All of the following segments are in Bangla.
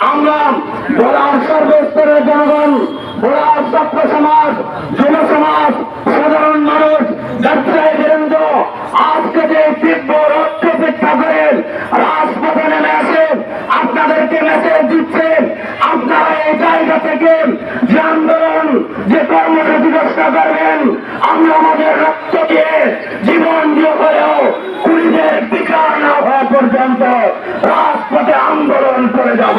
আমরা ভোলার সর্বস্তরের জনগণ ভোলার ছাত্র সমাজ, যুব সমাজ, সাধারণ মানুষ আজকে যে তীব্র অপেক্ষা করেন রাজপথে নেমে আপনাদেরকে মেসেজ দিচ্ছেন আপনারা এই জায়গা থেকে যে যে কর্মসূচি ঘোষণা করবেন, আমরা আমাদের রক্ত জীবন দিয়ে হলেও কুড়িদের বিচার না হওয়া পর্যন্ত রাজপথে আন্দোলন করে যাব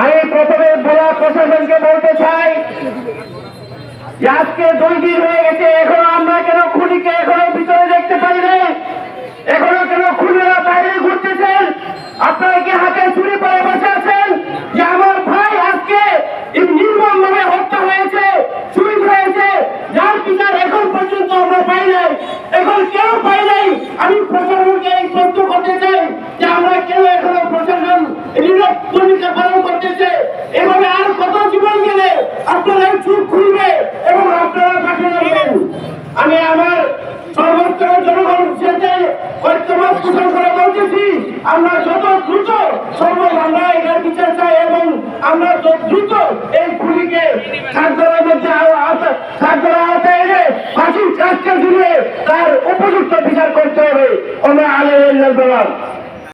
আমি প্রথমে ভোলা প্রশাসনকে বলতে চাই আজকে দুই দিন হয়ে গেছে, এখনও আমরা কেন খুনিকে এখনও ভিতরে দেখতে পাই নাই? এখনও কেন খুনিরা বাইরে ঘুরতেছেন? আপনারা কি হাতে চুরি পরে বসে আছেন? যে আমার ভাই আজকে নির্মম ভাবে হত্যা হয়েছে, চুরি হয়েছে, যার বিচার এখন পর্যন্ত আমরা পাই নাই। এখন কেউ পাই নাই। আমি প্রশাসনকে এই প্রশ্ন করতে চাই যে আমরা কেউ আপনারা চুপ খুলবে এবং আপনারা পাশে যাবেন। আমি আমার সর্বোচ্চ জনগণের সাথে ঐক্যমত পোষণ করে বলতেছি, আমরা যত দ্রুত সম্ভব আমরা এটার বিচার চাই এবং আমরা যত দ্রুত এই খুনিকে কার্যালয়ের মধ্যে কার্যালয় আওতায় এনে ফাঁসির কাজকে দিয়ে তার উপযুক্ত বিচার করতে হবে। আমরা আলের